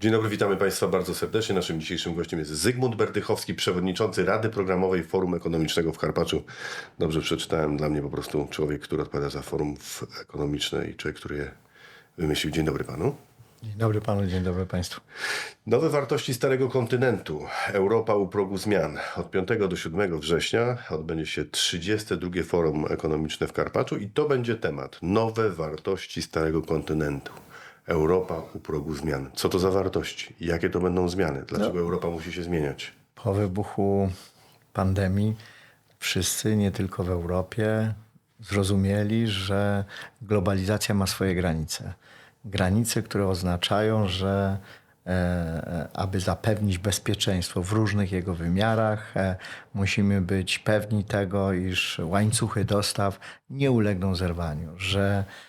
Dzień dobry, witamy Państwa bardzo serdecznie. Naszym dzisiejszym gościem jest Zygmunt Berdychowski, przewodniczący Rady Programowej Forum Ekonomicznego w Karpaczu. Dobrze przeczytałem, dla mnie po prostu człowiek, który odpowiada za forum ekonomiczne i człowiek, który je wymyślił. Dzień dobry Panu. Dzień dobry panu, dzień dobry państwu. Nowe wartości Starego Kontynentu. Europa u progu zmian. Od 5 do 7 września odbędzie się 32 Forum Ekonomiczne w Karpaczu i to będzie temat. Nowe wartości Starego Kontynentu. Europa u progu zmian. Co to za wartości? Jakie to będą zmiany? Dlaczego Europa musi się zmieniać? Po wybuchu pandemii wszyscy, nie tylko w Europie, zrozumieli, że globalizacja ma swoje granice. Granice, które oznaczają, że e, aby zapewnić bezpieczeństwo w różnych jego wymiarach, e, musimy być pewni tego, iż łańcuchy dostaw nie ulegną zerwaniu, że e,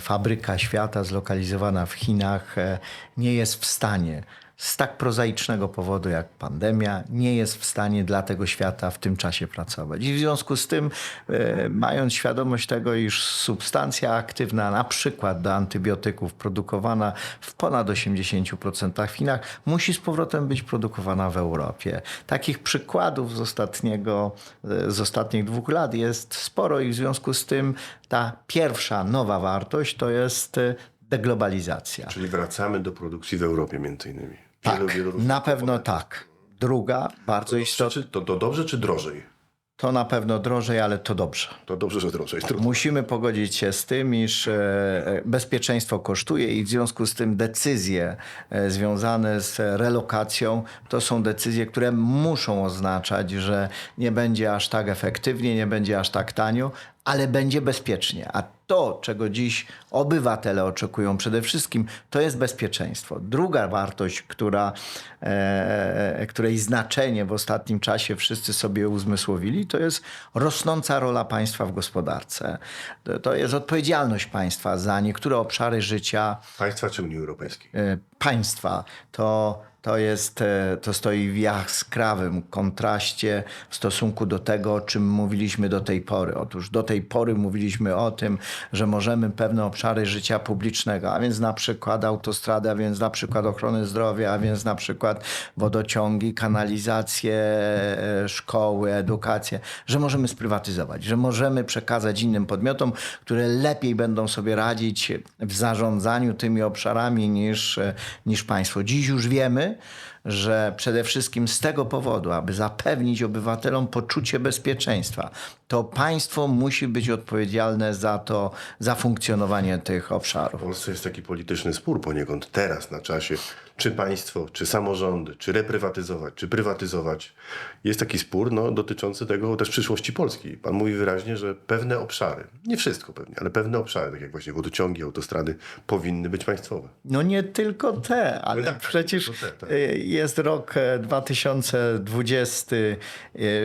fabryka świata zlokalizowana w Chinach e, nie jest w stanie z tak prozaicznego powodu jak pandemia nie jest w stanie dla tego świata w tym czasie pracować. I w związku z tym, e, mając świadomość tego, iż substancja aktywna, na przykład do antybiotyków, produkowana w ponad 80% w Chinach, musi z powrotem być produkowana w Europie. Takich przykładów z, ostatniego, e, z ostatnich dwóch lat jest sporo i w związku z tym ta pierwsza nowa wartość to jest e, deglobalizacja. Czyli wracamy do produkcji w Europie między innymi. Tak, na pewno tak. Druga, bardzo istotna, to, to dobrze czy drożej? to na pewno drożej, ale to dobrze. To dobrze, że drożej. Trudno. Musimy pogodzić się z tym, iż e, bezpieczeństwo kosztuje i w związku z tym decyzje e, związane z relokacją to są decyzje, które muszą oznaczać, że nie będzie aż tak efektywnie, nie będzie aż tak tanio, ale będzie bezpiecznie. A to, czego dziś obywatele oczekują przede wszystkim, to jest bezpieczeństwo. Druga wartość, która, e, której znaczenie w ostatnim czasie wszyscy sobie uzmysłowili, to jest rosnąca rola państwa w gospodarce. To, to jest odpowiedzialność państwa za niektóre obszary życia Państwa czy Unii Europejskiej? e, państwa. To, to, jest, e, to stoi w jaskrawym kontraście w stosunku do tego, o czym mówiliśmy do tej pory. Otóż do tej pory mówiliśmy o tym, że możemy pewne obszary życia publicznego, a więc na przykład autostrady, a więc na przykład ochrony zdrowia, a więc na przykład wodociągi, kanalizacje, e, szkoły, edukację, że możemy sprywatyzować, że możemy przekazać innym podmiotom, które lepiej będą sobie radzić w zarządzaniu tymi obszarami niż, e, niż państwo. Dziś już wiemy, że przede wszystkim z tego powodu, aby zapewnić obywatelom poczucie bezpieczeństwa, to państwo musi być odpowiedzialne za to, za funkcjonowanie tych W obszarów. Polsce jest taki polityczny spór poniekąd teraz na czasie, czy państwo, czy samorządy, czy reprywatyzować, czy prywatyzować. Jest taki spór no, dotyczący tego też przyszłości Polski. Pan mówi wyraźnie, że pewne obszary, nie wszystko pewnie, ale pewne obszary, tak jak właśnie wodociągi, autostrady, powinny być państwowe. No nie tylko te, ale tak, przecież te, tak. y, jest rok e, 2020, y,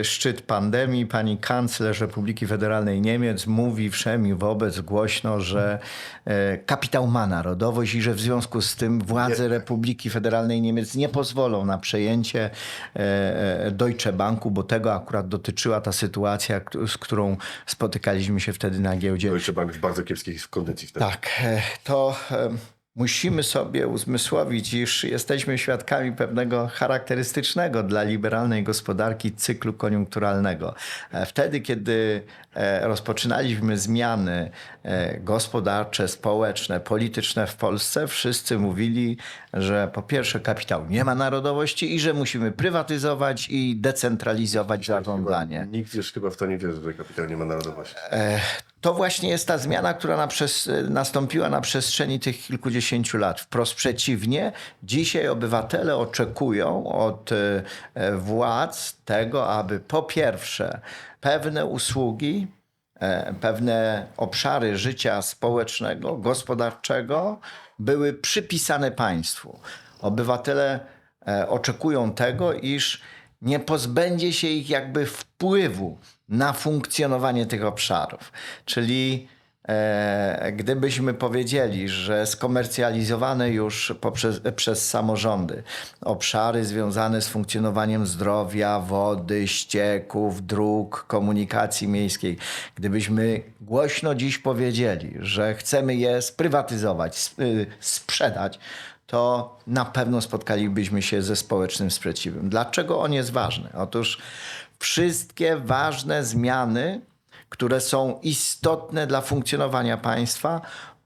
szczyt pandemii. Pani kanclerz Republiki Federalnej Niemiec mówi wszemi wobec głośno, że e, kapitał ma narodowość i że w związku z tym władze Republiki Federalnej Niemiec nie pozwolą na przejęcie e, e, Deutsche Banku, bo tego akurat dotyczyła ta sytuacja, z którą spotykaliśmy się wtedy na giełdzie Deutsche Bank w bardzo kiepskiej kondycji wtedy. tak, e, to musimy sobie uzmysłowić, iż jesteśmy świadkami pewnego charakterystycznego dla liberalnej gospodarki cyklu koniunkturalnego. E, Wtedy, kiedy e, rozpoczynaliśmy zmiany e, gospodarcze, społeczne, polityczne w Polsce, wszyscy mówili, że po pierwsze kapitał nie ma narodowości i że musimy prywatyzować i decentralizować zarządzanie. Nikt już chyba w to nie wierzy, że kapitał nie ma narodowości. To właśnie jest ta zmiana, która na przez, nastąpiła na przestrzeni tych kilkudziesięciu lat. Wprost przeciwnie, dzisiaj obywatele oczekują od e, władz tego, aby po pierwsze pewne usługi, e, pewne obszary życia społecznego, gospodarczego były przypisane państwu. Obywatele e, oczekują tego, iż nie pozbędzie się ich jakby wpływu na funkcjonowanie tych obszarów. Czyli e, gdybyśmy powiedzieli, że skomercjalizowane już poprzez, przez samorządy obszary związane z funkcjonowaniem zdrowia, wody, ścieków, dróg, komunikacji miejskiej, gdybyśmy głośno dziś powiedzieli, że chcemy je sprywatyzować, sp- y, sprzedać, to na pewno spotkalibyśmy się ze społecznym sprzeciwem. Dlaczego on jest ważny? Otóż wszystkie ważne zmiany, które są istotne dla funkcjonowania państwa,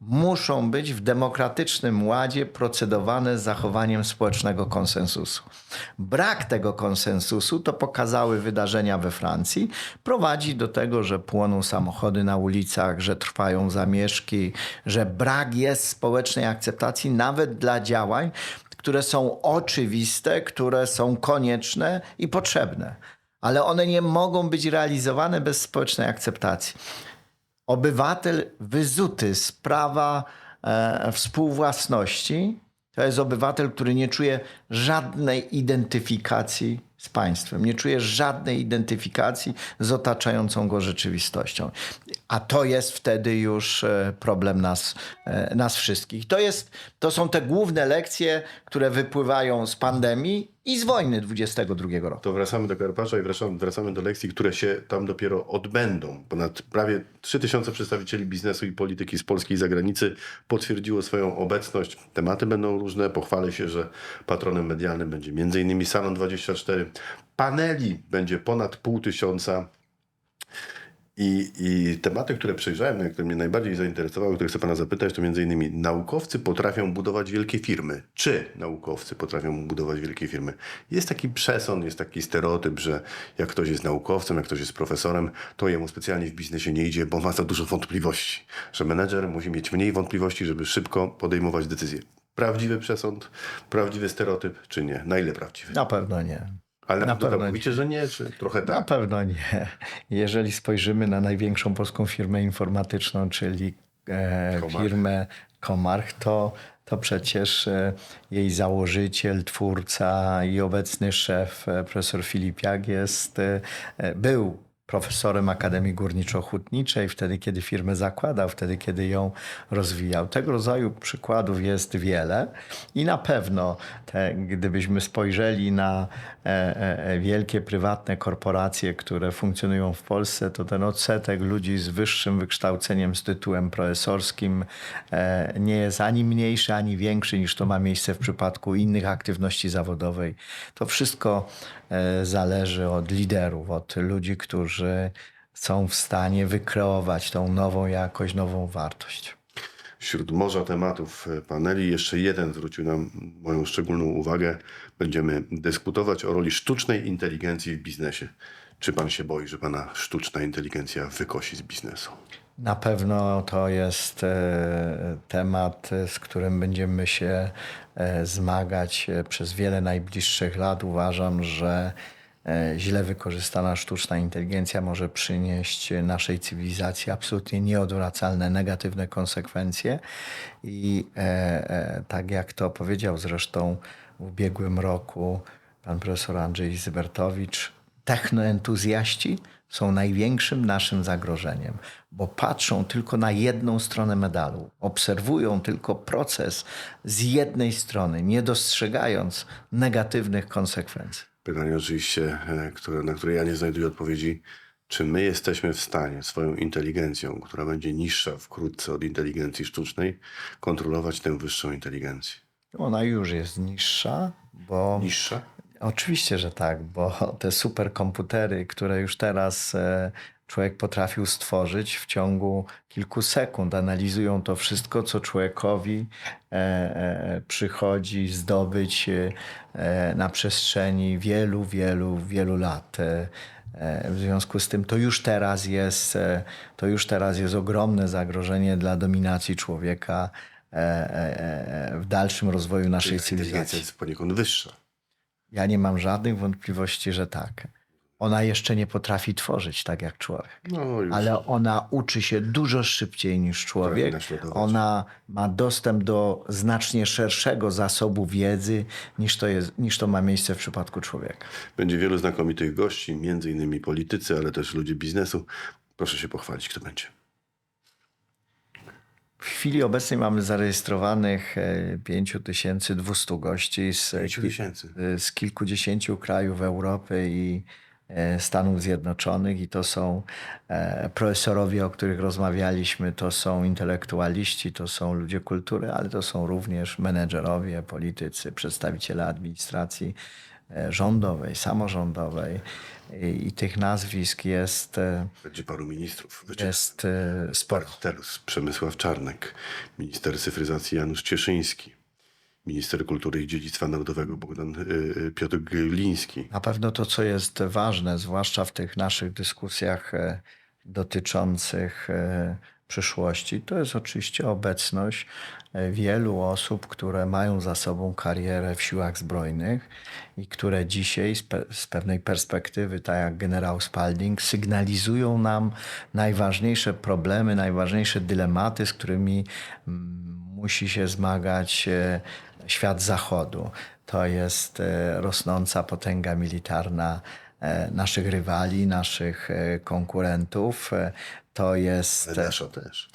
muszą być w demokratycznym ładzie procedowane z zachowaniem społecznego konsensusu. Brak tego konsensusu, to pokazały wydarzenia we Francji, prowadzi do tego, że płoną samochody na ulicach, że trwają zamieszki, że brak jest społecznej akceptacji nawet dla działań, które są oczywiste, które są konieczne i potrzebne. Ale one nie mogą być realizowane bez społecznej akceptacji obywatel wyzuty z prawa e, współwłasności to jest obywatel, który nie czuje żadnej identyfikacji z państwem, nie czuje żadnej identyfikacji z otaczającą go rzeczywistością. A to jest wtedy już e, problem nas, e, nas wszystkich. To, jest, to są te główne lekcje, które wypływają z pandemii i z wojny 22 roku. To wracamy do Karpacza i wracamy, wracamy do lekcji, które się tam dopiero odbędą. Ponad prawie 3000 przedstawicieli biznesu i polityki z Polski i zagranicy potwierdziło swoją obecność. Tematy będą różne. Pochwalę się, że patronem medialnym będzie m.in. Salon 24. Paneli będzie ponad pół tysiąca. I, I tematy, które przejrzałem, które mnie najbardziej zainteresowały, które chcę pana zapytać, to między innymi naukowcy potrafią budować wielkie firmy. Czy naukowcy potrafią budować wielkie firmy? Jest taki przesąd, jest taki stereotyp, że jak ktoś jest naukowcem, jak ktoś jest profesorem, to jemu specjalnie w biznesie nie idzie, bo ma za dużo wątpliwości. Że menedżer musi mieć mniej wątpliwości, żeby szybko podejmować decyzje. Prawdziwy przesąd, prawdziwy stereotyp, czy nie? Na ile prawdziwy? Na pewno nie. Ale na na pewno mówicie, że nie, czy trochę Na tak? pewno nie. Jeżeli spojrzymy na największą polską firmę informatyczną, czyli e, Comarch. firmę Comarch, to, to przecież e, jej założyciel, twórca i obecny szef, e, profesor Filipiak jest, e, był profesorem Akademii Górniczo-Hutniczej, wtedy kiedy firmę zakładał, wtedy kiedy ją rozwijał. Tego rodzaju przykładów jest wiele i na pewno, te, gdybyśmy spojrzeli na e, e, e, wielkie prywatne korporacje, które funkcjonują w Polsce, to ten odsetek ludzi z wyższym wykształceniem, z tytułem profesorskim e, nie jest ani mniejszy, ani większy niż to ma miejsce w przypadku innych aktywności zawodowej. To wszystko zależy od liderów, od ludzi, którzy są w stanie wykreować tą nową jakość, nową wartość. Wśród morza tematów e, paneli jeszcze jeden zwrócił nam moją szczególną uwagę. Będziemy dyskutować o roli sztucznej inteligencji w biznesie. Czy pan się boi, że pana sztuczna inteligencja wykosi z biznesu? Na pewno to jest e, temat, e, z którym będziemy się e, zmagać przez wiele najbliższych lat. Uważam, że źle wykorzystana sztuczna inteligencja może przynieść naszej cywilizacji absolutnie nieodwracalne negatywne konsekwencje. I tak jak to powiedział zresztą w ubiegłym roku pan profesor Andrzej Zybertowicz, technoentuzjaści są największym naszym zagrożeniem, bo patrzą tylko na jedną stronę medalu, obserwują tylko proces z jednej strony, nie dostrzegając negatywnych konsekwencji. Pytanie oczywiście, e, które, na które ja nie znajduję odpowiedzi. Czy my jesteśmy w stanie swoją inteligencją, która będzie niższa wkrótce od inteligencji sztucznej, kontrolować tę wyższą inteligencję? Ona już jest niższa, bo Niższa? Oczywiście, że tak, bo te superkomputery, które już teraz e, człowiek potrafił stworzyć w ciągu kilku sekund, analizują to wszystko, co człowiekowi e, e, przychodzi zdobyć na przestrzeni wielu, wielu, wielu lat. W związku z tym to już teraz jest, to już teraz jest ogromne zagrożenie dla dominacji człowieka w dalszym rozwoju naszej cywilizacji. jest poniekąd wyższa. Ja nie mam żadnych wątpliwości, że tak. Ona jeszcze nie potrafi tworzyć tak jak człowiek, No już. ale ona uczy się dużo szybciej niż człowiek. Ona ma dostęp do znacznie szerszego zasobu wiedzy niż to, jest, niż to ma miejsce w przypadku człowieka. Będzie wielu znakomitych gości, między innymi politycy, ale też ludzie biznesu. Proszę się pochwalić, kto będzie. W chwili obecnej mamy zarejestrowanych e, 5200 gości z, 5 tysięcy. z kilkudziesięciu krajów Europy i e, Stanów Zjednoczonych i to są e, profesorowie, o których rozmawialiśmy, to są intelektualiści, to są ludzie kultury, ale to są również menedżerowie, politycy, przedstawiciele administracji e, rządowej, samorządowej i, i tych nazwisk jest, e, Będzie paru ministrów. Będzie jest e, sporo. Terus, Przemysław Czarnek, minister cyfryzacji Janusz Cieszyński, minister kultury i dziedzictwa narodowego Bogdan Piotr Gliński. Na pewno to, co jest ważne, zwłaszcza w tych naszych dyskusjach e, dotyczących e, przyszłości, to jest oczywiście obecność e, wielu osób, które mają za sobą karierę w siłach zbrojnych i które dzisiaj z, pe- z pewnej perspektywy, tak jak generał Spalding, sygnalizują nam najważniejsze problemy, najważniejsze dylematy, z którymi mm, musi się zmagać e, świat Zachodu. To jest e, rosnąca potęga militarna naszych rywali, naszych e, konkurentów. E, To jest. Ale nasza też.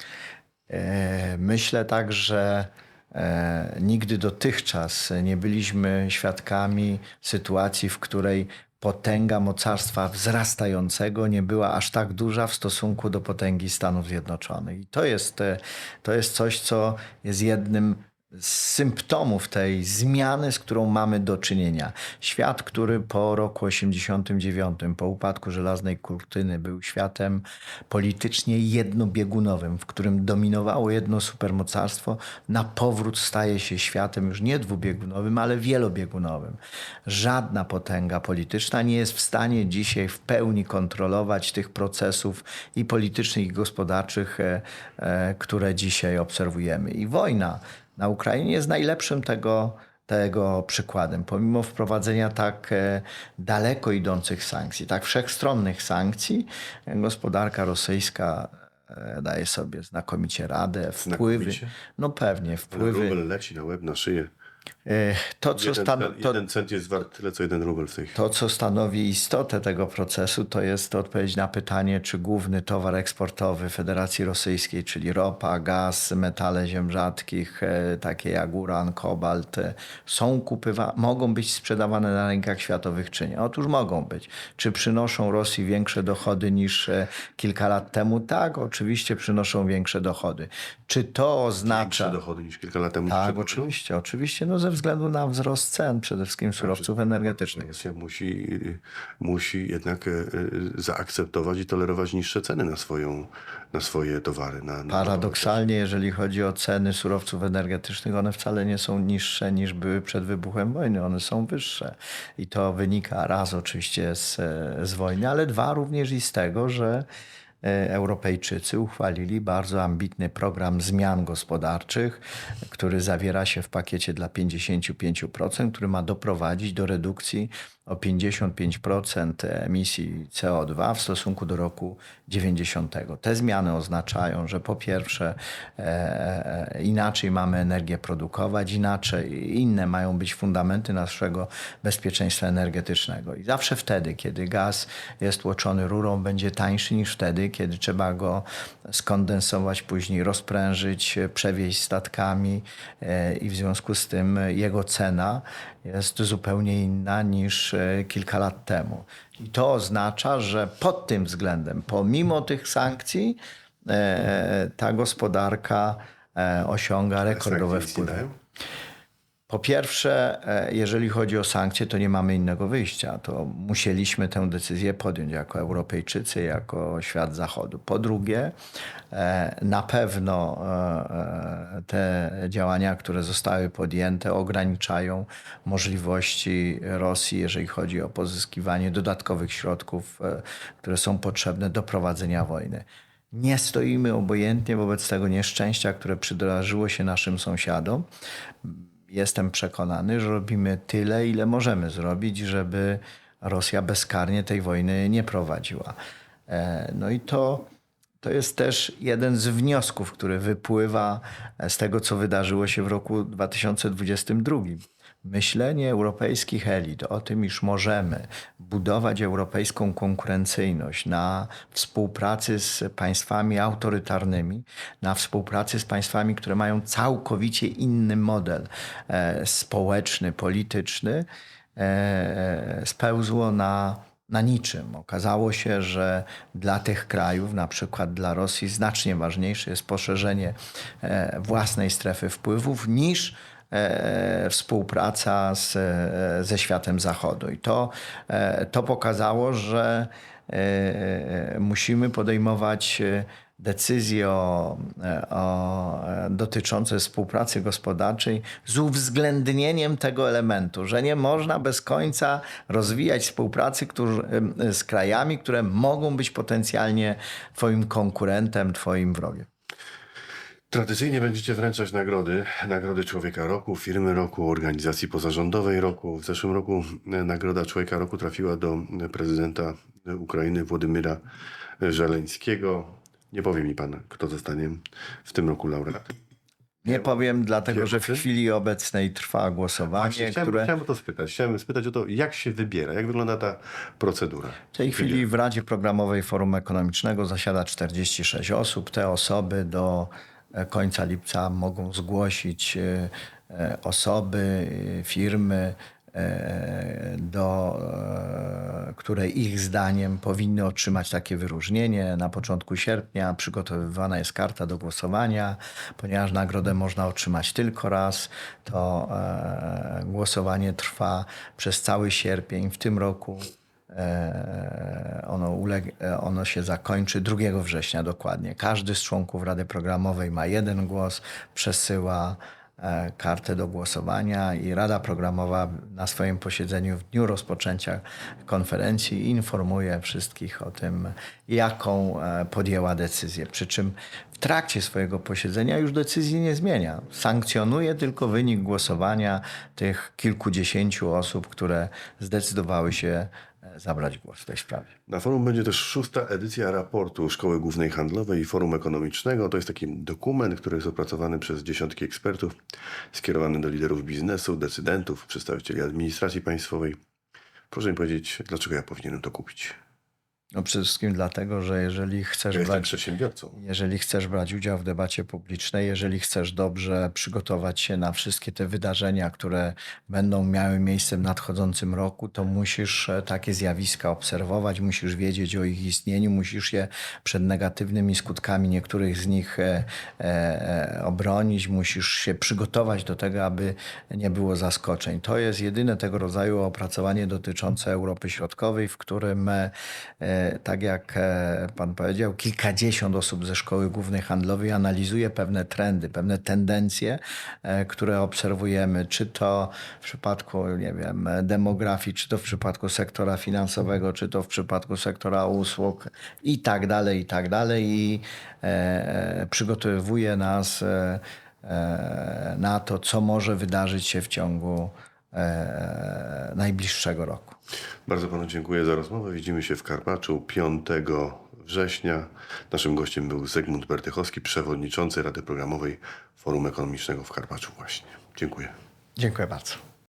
E, Myślę tak, że e, nigdy dotychczas nie byliśmy świadkami sytuacji, w której potęga mocarstwa wzrastającego nie była aż tak duża w stosunku do potęgi Stanów Zjednoczonych. I to jest, e, to jest coś, co jest jednym z symptomów tej zmiany, z którą mamy do czynienia. Świat, który po roku 89, po upadku żelaznej kurtyny, był światem politycznie jednobiegunowym, w którym dominowało jedno supermocarstwo, na powrót staje się światem już nie dwubiegunowym, ale wielobiegunowym. Żadna potęga polityczna nie jest w stanie dzisiaj w pełni kontrolować tych procesów i politycznych, i gospodarczych, e, e, które dzisiaj obserwujemy. I wojna na Ukrainie jest najlepszym tego, tego przykładem. Pomimo wprowadzenia tak e, daleko idących sankcji, tak wszechstronnych sankcji, e, gospodarka rosyjska e, daje sobie znakomicie radę, wpływy. Znakomicie? No pewnie, wpływy. Rubel leci na łeb, na szyję. E, To, co Jeden, stano, cen- to, jeden cent jest wart tyle, co jeden rubel w tej chwili. to, co stanowi istotę tego procesu, to jest odpowiedź na pytanie, czy główny towar eksportowy Federacji Rosyjskiej, czyli ropa, gaz, metale ziem rzadkich, e, takie jak uran, kobalt, e, są kupywa, mogą być sprzedawane na rynkach światowych, czy nie? Otóż mogą być. Czy przynoszą Rosji większe dochody niż kilka lat temu? Tak, oczywiście przynoszą większe dochody. Czy to oznacza... Większe dochody niż kilka lat temu. Tak, oczywiście, oczywiście. No ze względu na wzrost cen, przede wszystkim surowców energetycznych. Musi, musi jednak e, e, zaakceptować i tolerować niższe ceny na, swoją, na swoje towary. Na, na Paradoksalnie, jeżeli chodzi o ceny surowców energetycznych, one wcale nie są niższe niż były przed wybuchem wojny, one są wyższe. I to wynika raz oczywiście z, z wojny, ale dwa również i z tego, że e, Europejczycy uchwalili bardzo ambitny program zmian gospodarczych, który zawiera się w pakiecie dla 55%, który ma doprowadzić do redukcji o 55% emisji CO2 w stosunku do roku 90. Te zmiany oznaczają, że po pierwsze e, e, inaczej mamy energię produkować, inaczej inne mają być fundamenty naszego bezpieczeństwa energetycznego. I zawsze wtedy, kiedy gaz jest tłoczony rurą, będzie tańszy niż wtedy, kiedy trzeba go skondensować, później rozprężyć, przewieźć statkami e, i w związku z tym jego cena jest zupełnie inna niż e, kilka lat temu. I to oznacza, że pod tym względem, pomimo tych sankcji, e, ta gospodarka osiąga rekordowe wpływy. Po pierwsze, e, jeżeli chodzi o sankcje, to nie mamy innego wyjścia. To musieliśmy tę decyzję podjąć jako Europejczycy, jako świat Zachodu. Po drugie, e, na pewno e, te działania, które zostały podjęte, ograniczają możliwości Rosji, jeżeli chodzi o pozyskiwanie dodatkowych środków, które są potrzebne do prowadzenia wojny. Nie stoimy obojętnie wobec tego nieszczęścia, które przydarzyło się naszym sąsiadom jestem przekonany, że robimy tyle, ile możemy zrobić, żeby Rosja bezkarnie tej wojny nie prowadziła. E, No i to, to jest też jeden z wniosków, który wypływa z tego, co wydarzyło się w roku 2022. Myślenie europejskich elit o tym, iż możemy budować europejską konkurencyjność na współpracy z państwami autorytarnymi, na współpracy z państwami, które mają całkowicie inny model e, społeczny, polityczny, e, spełzło na, na niczym. Okazało się, że dla tych krajów, na przykład dla Rosji, znacznie ważniejsze jest poszerzenie e, własnej strefy wpływów niż e, współpraca z, e, ze światem zachodu. I to, e, to pokazało, że e, musimy podejmować e, decyzje o, e, o, e, dotyczące współpracy gospodarczej z uwzględnieniem tego elementu, że nie można bez końca rozwijać współpracy z krajami, które mogą być potencjalnie Twoim konkurentem, Twoim wrogiem. Tradycyjnie będziecie wręczać nagrody. Nagrody Człowieka Roku, Firmy Roku, Organizacji Pozarządowej Roku. W zeszłym roku e, Nagroda Człowieka Roku trafiła do e, prezydenta e, Ukrainy Władimira Żeleńskiego. Nie powie mi pan, kto zostanie w tym roku laureatem. Nie powiem, dlatego że w chwili obecnej trwa głosowanie, Właśnie, chciałem, które chciałem o to spytać. Chciałem spytać o to, jak się wybiera, jak wygląda ta procedura. w tej chwili w Radzie Programowej Forum Ekonomicznego zasiada 46 osób. Te osoby do e, końca lipca mogą zgłosić e, e, osoby, e, firmy, e, do, e, które ich zdaniem powinny otrzymać takie wyróżnienie. Na początku sierpnia przygotowywana jest karta do głosowania, ponieważ nagrodę można otrzymać tylko raz, to e, głosowanie trwa przez cały sierpień. W tym roku E, Ono, uleg- e, ono się zakończy 2 września dokładnie. Każdy z członków Rady Programowej ma jeden głos, przesyła e, kartę do głosowania i Rada Programowa na swoim posiedzeniu w dniu rozpoczęcia konferencji informuje wszystkich o tym, jaką e, podjęła decyzję. Przy czym w trakcie swojego posiedzenia już decyzji nie zmienia. Sankcjonuje tylko wynik głosowania tych kilkudziesięciu osób, które zdecydowały się e, zabrać głos w tej sprawie. Na forum będzie też szósta edycja raportu Szkoły Głównej Handlowej i Forum Ekonomicznego. To jest taki dokument, który jest opracowany przez dziesiątki ekspertów, skierowany do liderów biznesu, decydentów, przedstawicieli administracji państwowej. Proszę mi powiedzieć, dlaczego ja powinienem to kupić? No przede wszystkim dlatego, że jeżeli chcesz Ja brać. Jeżeli chcesz brać udział w debacie publicznej, jeżeli chcesz dobrze przygotować się na wszystkie te wydarzenia, które będą miały miejsce w nadchodzącym roku, to musisz e, takie zjawiska obserwować, musisz wiedzieć o ich istnieniu, musisz je przed negatywnymi skutkami niektórych z nich e, e, e, obronić, musisz się przygotować do tego, aby nie było zaskoczeń. To jest jedyne tego rodzaju opracowanie dotyczące Europy Środkowej, w którym, e, tak jak e, pan powiedział, kilkadziesiąt osób ze Szkoły Głównej Handlowej analizuje pewne trendy, pewne tendencje, e, które obserwujemy, czy to w przypadku, nie wiem, demografii, czy to w przypadku sektora finansowego, czy to w przypadku sektora usług i tak dalej, i tak dalej. I e, przygotowuje nas na to, co może wydarzyć się w ciągu e, najbliższego roku. Bardzo panu dziękuję za rozmowę. Widzimy się w Karpaczu 5 września. Naszym gościem był Zygmunt Bertychowski, przewodniczący Rady Programowej Forum Ekonomicznego w Karpaczu właśnie. Dziękuję. Dziękuję bardzo.